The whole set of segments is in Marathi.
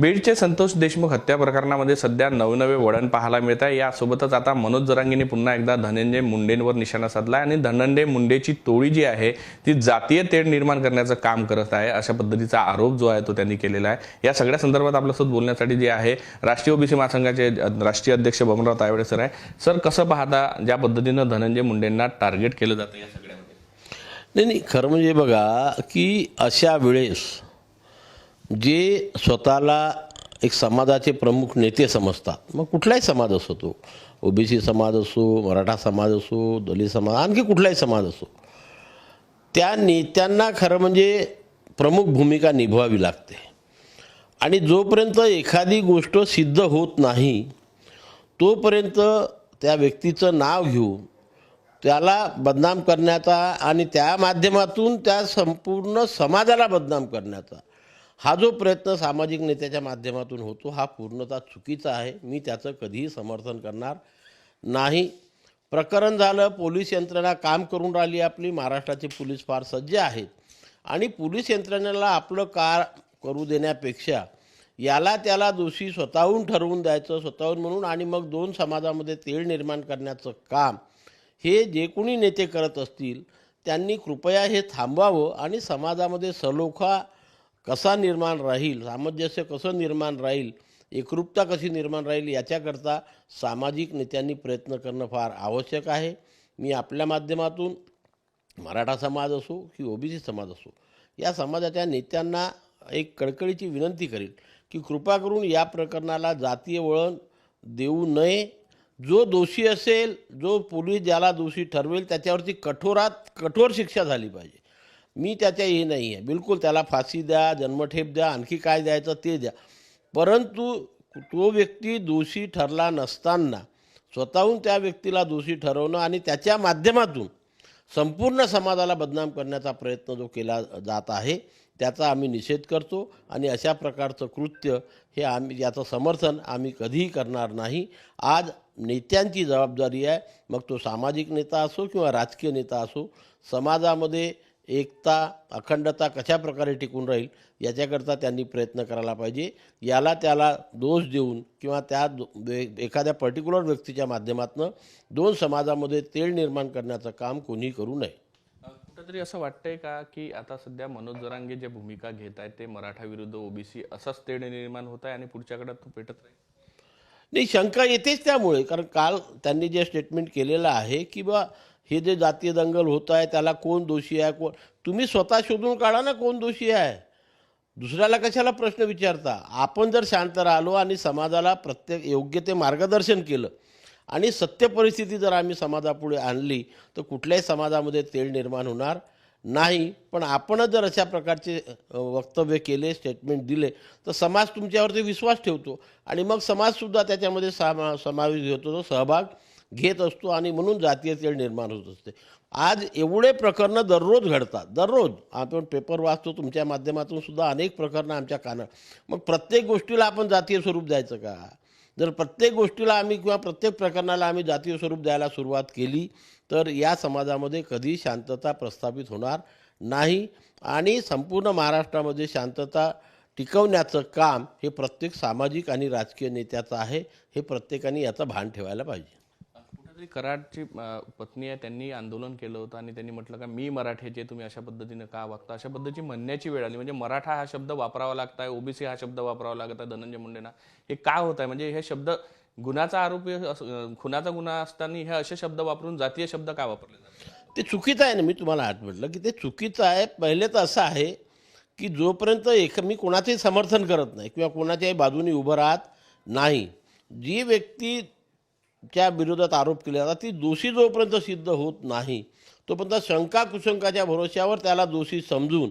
बीडचे संतोष देशमुख हत्या प्रकरणामध्ये सध्या नवनवे वळण पाहायला मिळत आहे. यासोबतच आता मनोज जरांगीने पुन्हा एकदा धनंजय मुंडेंवर निशाणा साधला आणि धनंजय मुंडेची टोळी जी आहे ती जातीय तेढ निर्माण करण्याचं काम करत आहे. अशा पद्धतीचा आरोप जो आहे तो त्यांनी केलेला आहे. या सगळ्या संदर्भात आपल्यासोबत बोलण्यासाठी जे आहे राष्ट्रीय ओबीसी महासंघाचे राष्ट्रीय अध्यक्ष बबनराव तायवडे सर आहे. सर कसं पाहता ज्या पद्धतीनं धनंजय मुंडेंना टार्गेट केलं जातं या सगळ्यामध्ये? नाही नाही खरं म्हणजे बघा की अशा वेळेस जे स्वतःला एक समाजाचे प्रमुख नेते समजतात. मग कुठलाही समाज असो तो. ओबीसी समाज असो मराठा समाज असो दलित समाज आणखी कुठलाही समाज असो. त्या नेत्यांना खरं म्हणजे प्रमुख भूमिका निभवावी लागते. आणि जोपर्यंत एखादी गोष्ट सिद्ध होत नाही तोपर्यंत त्या व्यक्तीचं नाव घेऊन त्याला बदनाम करण्याचा आणि त्या माध्यमातून त्या संपूर्ण समाजाला बदनाम करण्याचा हा जो प्रयत्न सामाजिक नेत्याच्या माध्यमातून होतो हा पूर्णतः चुकीचा आहे. मी त्याचं कधीही समर्थन करणार नाही. प्रकरण झालं पोलीस यंत्रणा काम करून राहिली आपली. महाराष्ट्राचे पोलीस फार सज्ज आहेत. आणि पोलीस यंत्रणेला आपलं कार करू देण्यापेक्षा याला त्याला दोषी स्वतःहून ठरवून द्यायचं स्वतःहून म्हणून आणि मग दोन समाजामध्ये तेळ निर्माण करण्याचं काम हे जे कोणी नेते करत असतील त्यांनी कृपया हे थांबवावं आणि समाजामध्ये सलोखा कसा निर्माण राहील सामंजस्य कसं निर्माण राहील एकरूपता कशी निर्माण राहील याच्याकरता सामाजिक नेत्यांनी प्रयत्न करणं फार आवश्यक आहे. मी आपल्या माध्यमातून मराठा समाज असो की ओबीसी समाज असो या समाजाच्या नेत्यांना एक कळकळीची विनंती करेल की कृपा करून या प्रकरणाला जातीय वळण देऊ नये. जो दोषी असेल जो पोलीस ज्याला दोषी ठरवेल त्याच्यावरती कठोरात कठोर शिक्षा झाली पाहिजे. मी त्याच्या हे नाही आहे बिलकुल त्याला फाशी द्या जन्मठेप द्या आणखी काय द्यायचं ते द्या. परंतु तो व्यक्ती दोषी ठरला नसताना स्वतःहून त्या व्यक्तीला दोषी ठरवणं आणि त्याच्या माध्यमातून संपूर्ण समाजाला बदनाम करण्याचा प्रयत्न जो केला जात आहे त्याचा आम्ही निषेध करतो आणि अशा प्रकारचं कृत्य हे आम्ही याचं समर्थन आम्ही कधीही करणार नाही. आज नेत्यांची जबाबदारी आहे. मग तो सामाजिक नेता असो किंवा राजकीय नेता असो समाजामध्ये एकता अखंडता कशा प्रकारे टिकून राहील याच्याकरता त्यांनी प्रयत्न करायला पाहिजे. याला त्याला दोष देऊन किंवा त्या दो- एखाद्या पर्टिक्युलर व्यक्तीच्या माध्यमातून दोन समाजामध्ये तेल निर्माण करण्याचं काम कोणी करू नये. कुठेतरी असं वाटतंय का की आता सध्या मनोज जरांगे जे भूमिका घेत आहेत ते मराठा विरुद्ध ओबीसी असंच तेढ निर्माण होत आहे आणि पुढच्याकडे तो पेटत राहील? नाही शंका येतेच त्यामुळे. कारण काल त्यांनी जे स्टेटमेंट केलेलं आहे की बा हे जे जातीय दंगल होत आहे त्याला कोण दोषी आहे कोण? तुम्ही स्वतः शोधून काढा ना कोण दोषी आहे. दुसऱ्याला कशाला प्रश्न विचारता? आपण जर शांत राहिलो आणि समाजाला प्रत्येक योग्य ते मार्गदर्शन केलं आणि सत्य परिस्थिती जर आम्ही समाजापुढे आणली तर कुठल्याही समाजामध्ये तेल निर्माण होणार नाही पण आपणच जर अशा प्रकारचे वक्तव्य केले स्टेटमेंट दिले तर समाज तुमच्यावरती विश्वास ठेवतो. आणि मग समाजसुद्धा त्याच्यामध्ये सामा समावेश घेतो तो सहभाग घेत असतो आणि म्हणून जातीय तेढ निर्माण होत असते. आज एवढे प्रकरणं दररोज घडतात दररोज. आपण पेपर वाचतो तुमच्या माध्यमातून सुद्धा अनेक प्रकरणं आमच्या काना मग प्रत्येक गोष्टीला आपण जातीय स्वरूप द्यायचं का? जर प्रत्येक गोष्टीला आम्ही किंवा प्रत्येक प्रकरणाला आम्ही जातीय स्वरूप द्यायला सुरुवात केली तर या समाजामध्ये कधी शांतता प्रस्थापित होणार नाही आणि संपूर्ण महाराष्ट्रामध्ये शांतता टिकवण्याचं काम हे प्रत्येक सामाजिक आणि राजकीय नेत्याचं आहे हे प्रत्येकाने याचं भान ठेवायला पाहिजे. कुठेतरी कराडची पत्नी आहे त्यांनी आंदोलन केलं होतं आणि त्यांनी म्हटलं का मी मराठ्याचे तुम्ही अशा पद्धतीनं का वागता? अशा पद्धतीची म्हणण्याची वेळ आली. म्हणजे मराठा हा शब्द वापरावा लागत आहे ओबीसी हा शब्द वापरावा लागत आहे धनंजय मुंडेंना. हे का होत आहे म्हणजे हे शब्द गुन्ह्याचा आरोपी खुनाचा गुन्हा असताना हे असे शब्द वापरून जातीय शब्द का वापरले जातात? ते चुकीचं आहे ना मी तुम्हाला आज म्हटलं की ते चुकीचं आहे. पहिले तर असं आहे की जोपर्यंत एक मी कोणाचंही समर्थन करत नाही किंवा कोणाच्याही बाजूने उभं राहत नाही जी व्यक्ती च्या विरोधात आरोप केले जातात. ती दोषी जोपर्यंत सिद्ध होत नाही तोपर्यंत शंका कुशंकाच्या भरोश्यावर त्याला दोषी समजून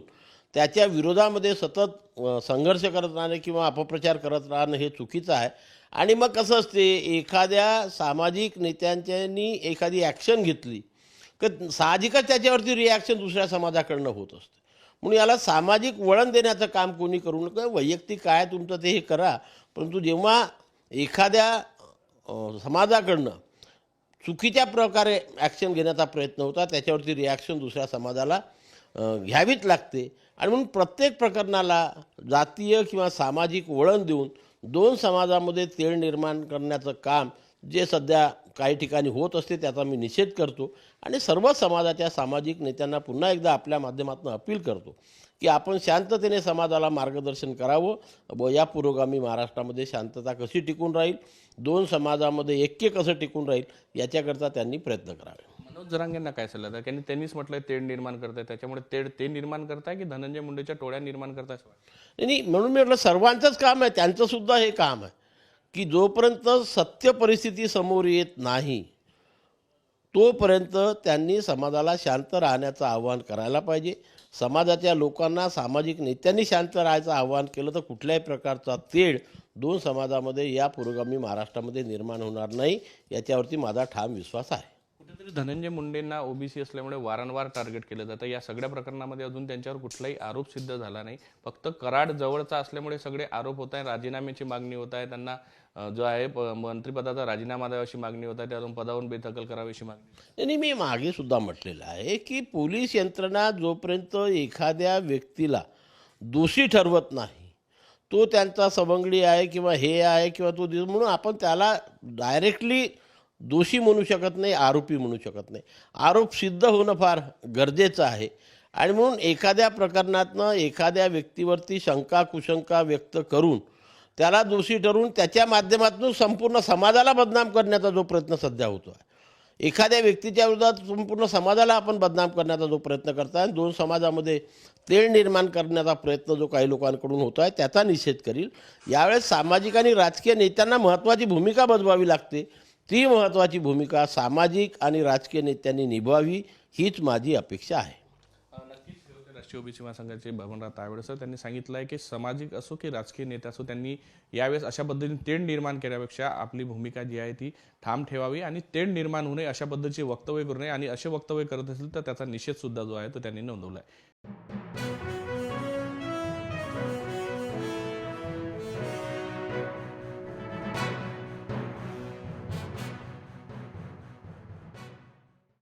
त्याच्या विरोधामध्ये सतत संघर्ष करत राहणे किंवा अपप्रचार करत राहणं हे चुकीचं आहे. आणि मग कसं असते एखाद्या सामाजिक नेत्यांच्यानी एखादी ॲक्शन घेतली तर साहजिकच त्याच्यावरती रिॲक्शन दुसऱ्या समाजाकडनं होत असते. म्हणून याला सामाजिक वळण देण्याचं काम कोणी करू नका. वैयक्तिक काय तुमचं ते हे करा. परंतु जेव्हा एखाद्या समाजाकडनं चुकीच्या प्रकारे ॲक्शन घेण्याचा प्रयत्न होता. त्याच्यावरती रिॲक्शन दुसऱ्या समाजाला घ्यावीच लागते. आणि म्हणून प्रत्येक प्रकरणाला जातीय किंवा सामाजिक वळण देऊन दोन समाजामध्ये तेळ निर्माण करण्याचं काम जे सध्या काही ठिकाणी होत असते त्याचा मी निषेध करतो. आणि सर्व समाजाच्या सामाजिक नेत्यांना पुन्हा एकदा आपल्या माध्यमातून अपील करतो की आपण शांततेने समाजाला मार्गदर्शन करावं. व या पुरोगामी महाराष्ट्रामध्ये शांतता कशी टिकून राहील? दोन समाजामध्ये ऐक्य कसं टिकून राहील? याच्याकरता त्यांनी प्रयत्न करावे. मनोज जरांगेंना काय सल्ला द्या त्यांनी त्यांनीच म्हटलंय तेढ निर्माण करताय त्याच्यामुळे तेढ ते निर्माण करताय की धनंजय मुंडेच्या टोळ्या निर्माण करताय? नाही म्हणून मी म्हटलं सर्वांचंच काम आहे त्यांचं सुद्धा हे काम आहे. की जोपर्यंत सत्य परिस्थिती समोर येत नाही तोपर्यंत त्यांनी समाजाला शांत राहण्याचं आवाहन करायला पाहिजे. समाजाच्या लोकांना सामाजिक नेत्यांनी शांत राहायचं आवाहन केलं तर कुठल्याही प्रकारचा तेढ दोन समाजामध्ये या पुरोगामी महाराष्ट्रामध्ये निर्माण होणार नाही. याच्यावरती माझा ठाम विश्वास आहे. धनंजय मुंडेंना ओबीसी असल्यामुळे वारंवार टार्गेट केलं जातं. या सगळ्या प्रकरणामध्ये अजून त्यांच्यावर कुठलाही आरोप सिद्ध झाला नाही. फक्त कराड जवळचा असल्यामुळे सगळे आरोप होत आहे राजीनाम्याची मागणी होत आहे. त्यांना जो आहे प- मंत्रिपदाचा राजीनामा द्यावा अशी मागणी होत आहे. त्यातून पदावरून बेदखल करावी अशी मागणी आणि मी मागे सुद्धा म्हटलेलं आहे की पोलीस यंत्रणा जोपर्यंत एखाद्या व्यक्तीला दोषी ठरवत नाही तो त्यांचा सवंगडी आहे किंवा हे आहे किंवा तो म्हणून आपण त्याला डायरेक्टली दोषी म्हणू शकत नाही आरोपी म्हणू शकत नाही. आरोप सिद्ध होणं फार गरजेचं आहे. आणि म्हणून एखाद्या प्रकरणातनं एखाद्या व्यक्तीवरती शंका कुशंका व्यक्त करून त्याला दोषी ठरवून त्याच्या माध्यमातून संपूर्ण समाजाला बदनाम करण्याचा जो प्रयत्न सध्या होतो आहे एखाद्या व्यक्तीच्या विरोधात संपूर्ण समाजाला आपण बदनाम करण्याचा जो प्रयत्न करताय आणि दोन समाजामध्ये तेढ निर्माण करण्याचा प्रयत्न जो काही लोकांकडून होतो आहे त्याचा निषेध करील. यावेळेस सामाजिक आणि राजकीय नेत्यांना महत्त्वाची भूमिका बजवावी लागते. ती महत्त्वाची भूमिका सामाजिक आणि राजकीय नेत्यांनी निभावी हीच माझी अपेक्षा आहे. राष्ट्रीय ओबीसी महासंघाचे भवनराव तावडे सर त्यांनी सांगितलं आहे की सामाजिक असो की राजकीय नेते असो त्यांनी यावेळेस अशा पद्धतीने तेढ निर्माण केल्यापेक्षा आपली भूमिका जी आहे ती ठाम ठेवावी आणि तेढ निर्माण होऊ नये अशा पद्धतीचे वक्तव्य करू नये आणि असे वक्तव्य करत असेल तर त्याचा निषेध सुद्धा जो आहे तो त्यांनी नोंदवला आहे